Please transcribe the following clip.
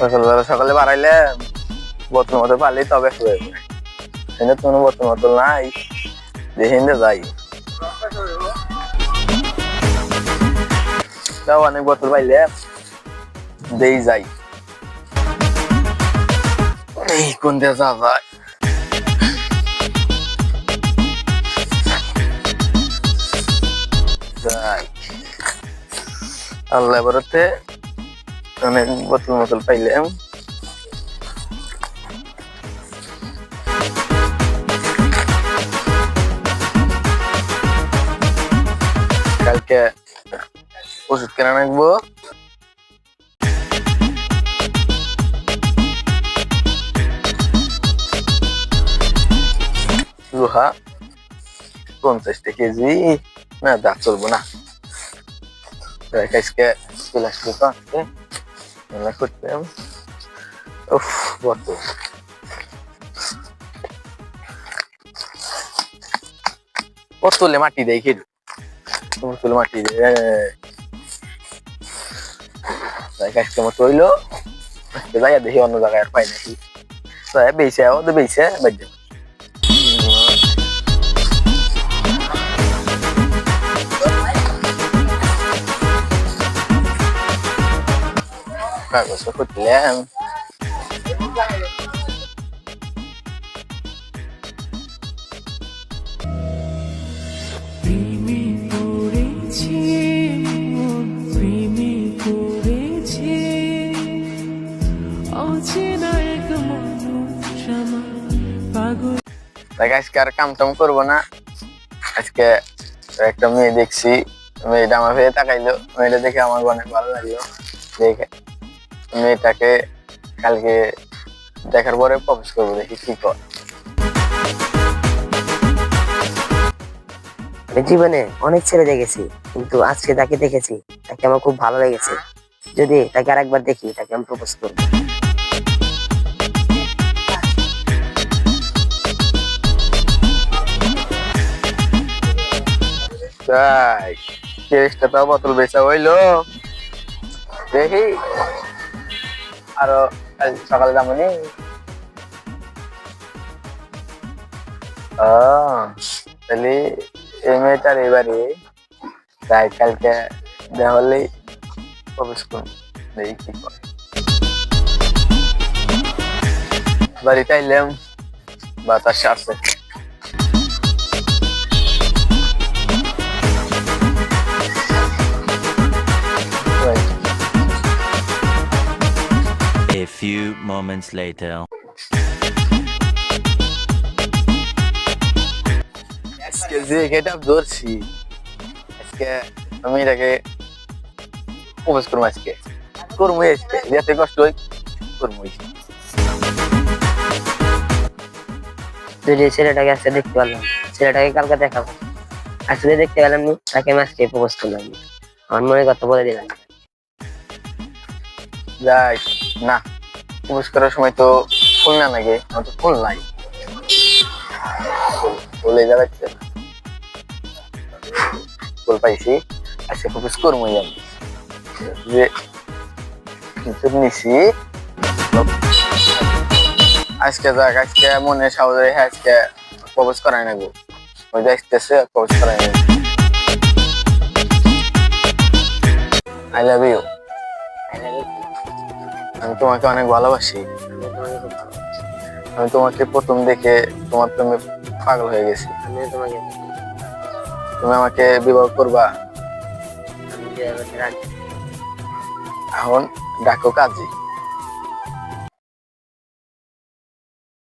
সকালবেলা সকালে বাড়াইলে বোতল মতো পারলেই তবে শুয়ে। এনে তো কোনো বোতল মতল নাই। দেখে যাই। তাও অনেক বোতল পাইলে দেই যাই। এই কোন দিয়ে যা যায়? আল্লাহ বরতে অনেক বোতল মোতল পাইলাম। কালকে ওষুধ কেনা রাখব লোহা, পঞ্চাশটা কেজি। না দা চলবো না। আজকে প্লাস্টিক আছে। এগুলো করতে উফ কত কতলে মাটি দেয় খেলু কতলে মাটি দেয় আজকে মতো হইল। আজকে যাই দেখি অন্য জায়গায় আর পাই নাকি। বেইছে ও বেইছে বাদ কাগজটা মানুষ আমার পাগল দেখ আজকে আর কাম টাম করব না। আজকে একটা মেয়ে দেখছি মেয়েটা আমার ফেয়ে তাকাইলো মেয়েটা দেখে আমার অনেক ভালো লাগল। দেখে মেয়েটাকে কালকে দেখার পরে প্রপোজ করব দেখি কি কর। জীবনে অনেক ছেলে দেখেছি কিন্তু আজকে তাকে দেখেছি তাকে আমার খুব ভালো লেগেছে। যদি তাকে আরেকবার দেখি তাকে আমি প্রপোজ করব। তাই তিরিশটা তো বোতল বেচা হইল। দেখি। আরও কাল সকালে যাব নি? তাহলে এই মেয়েটার এবারে তাই কালকে দেখা হলেই প্রবেশ করুন। দেখি কি বাড়িতে আইলাম, বাতাস আছে moments later. আজকে যে গেট আপ ধরছি আজকে আমি এটাকে করব আজকে। করব আজকে যাতে কষ্ট হয় করব যদি ছেলেটাকে আজকে দেখতে পারলাম ছেলেটাকে কালকে দেখাবো। আজকে দেখতে পেলাম নি তাকে আমি আজকে প্রপোজ করলাম আমার মনে কথা বলে দিলাম। যাই না। প্রবেশ করার সময় তো ফুল না লাগে, আমার তো ফুল নাই। ফুল- জায়গায় ফুল পাইছি, আজকে প্রবেশ করব আমি। যে কিছু নিছি? আজকে যাক, আজকে মনে সাহস আজকে প্রবেশ করাই নেব ওই যে আসতেছে প্রবেশ করাই নেব তোমাকে অনেক ভালোবাসি। আমি তোমাকে প্রথম দেখে তোমার প্রেমে পাগল হয়ে গেছি। তুমি আমাকে বিবাহ করবা। এখন ডাকো কাজী।